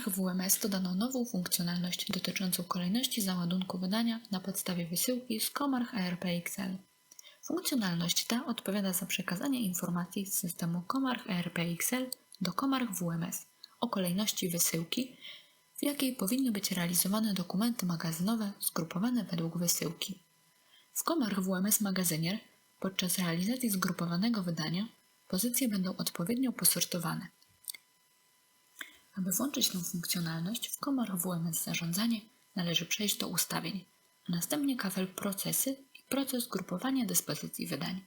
Comarch WMS dodano nową funkcjonalność dotyczącą kolejności załadunku wydania na podstawie wysyłki z Comarch ERP XL. Funkcjonalność ta odpowiada za przekazanie informacji z systemu Comarch ERP XL do Comarch WMS o kolejności wysyłki, w jakiej powinny być realizowane dokumenty magazynowe zgrupowane według wysyłki. W Comarch WMS Magazynier podczas realizacji zgrupowanego wydania pozycje będą odpowiednio posortowane. Aby włączyć tę funkcjonalność, w komorach WMS Zarządzanie należy przejść do ustawień, a następnie kafel Procesy i proces grupowania dyspozycji wydań.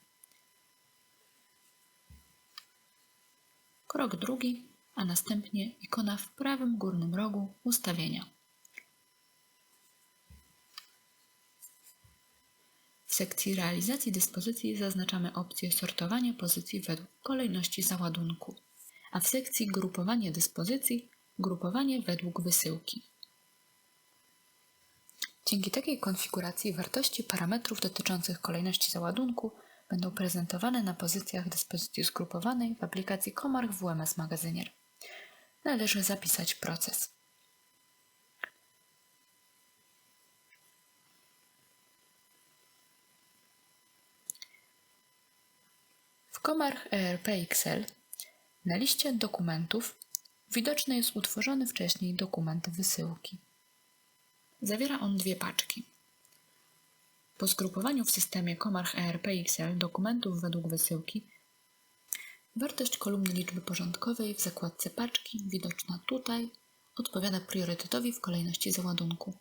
Krok drugi, a następnie ikona w prawym górnym rogu Ustawienia. W sekcji realizacji dyspozycji zaznaczamy opcję sortowanie pozycji według kolejności załadunku, a w sekcji grupowanie dyspozycji grupowanie według wysyłki. Dzięki takiej konfiguracji wartości parametrów dotyczących kolejności załadunku będą prezentowane na pozycjach dyspozycji zgrupowanej w aplikacji Comarch WMS Magazynier. Należy zapisać proces. W Comarch ERP XL na liście dokumentów widoczny jest utworzony wcześniej dokument wysyłki. Zawiera on dwie paczki. Po zgrupowaniu w systemie Comarch ERP XL dokumentów według wysyłki wartość kolumny liczby porządkowej w zakładce paczki widoczna tutaj odpowiada priorytetowi w kolejności załadunku.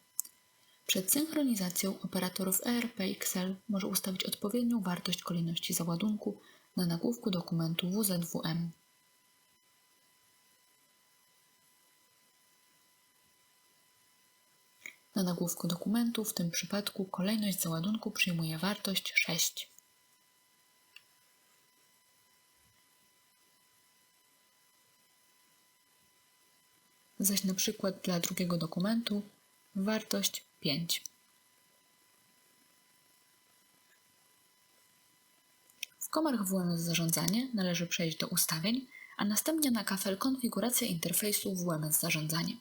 Przed synchronizacją operatorów ERP XL może ustawić odpowiednią wartość kolejności załadunku na nagłówku dokumentu WZWM. Na nagłówku dokumentu w tym przypadku kolejność załadunku przyjmuje wartość 6. Zaś na przykład dla drugiego dokumentu wartość 5. W komorach WMS Zarządzanie należy przejść do ustawień, a następnie na kafel Konfiguracja interfejsu WMS Zarządzanie.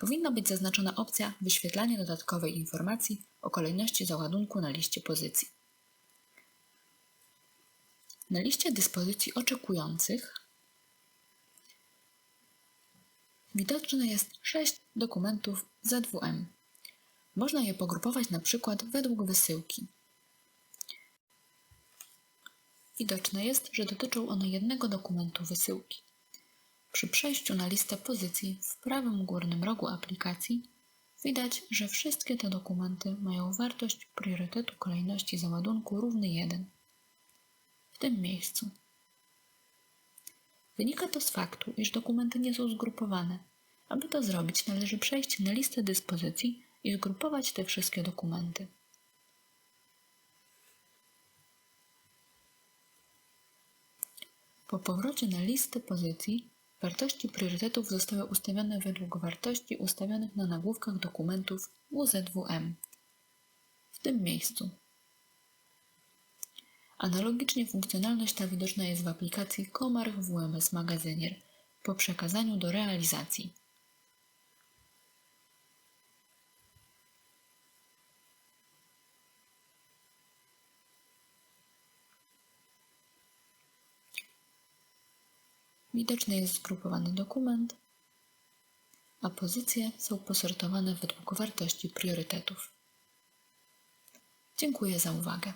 Powinna być zaznaczona opcja Wyświetlanie dodatkowej informacji o kolejności załadunku na liście pozycji. Na liście dyspozycji oczekujących widoczne jest 6 dokumentów ZWM. Można je pogrupować na przykład według wysyłki. Widoczne jest, że dotyczą one jednego dokumentu wysyłki. Przy przejściu na listę pozycji w prawym górnym rogu aplikacji widać, że wszystkie te dokumenty mają wartość priorytetu kolejności załadunku równy 1. W tym miejscu. Wynika to z faktu, iż dokumenty nie są zgrupowane. Aby to zrobić, należy przejść na listę dyspozycji i zgrupować te wszystkie dokumenty. Po powrocie na listę pozycji Wartości priorytetów zostały ustawione według wartości ustawionych na nagłówkach dokumentów WZWM w tym miejscu. Analogicznie funkcjonalność ta widoczna jest w aplikacji Comarch WMS Magazynier po przekazaniu do realizacji. Widoczny jest zgrupowany dokument, a pozycje są posortowane według wartości priorytetów. Dziękuję za uwagę.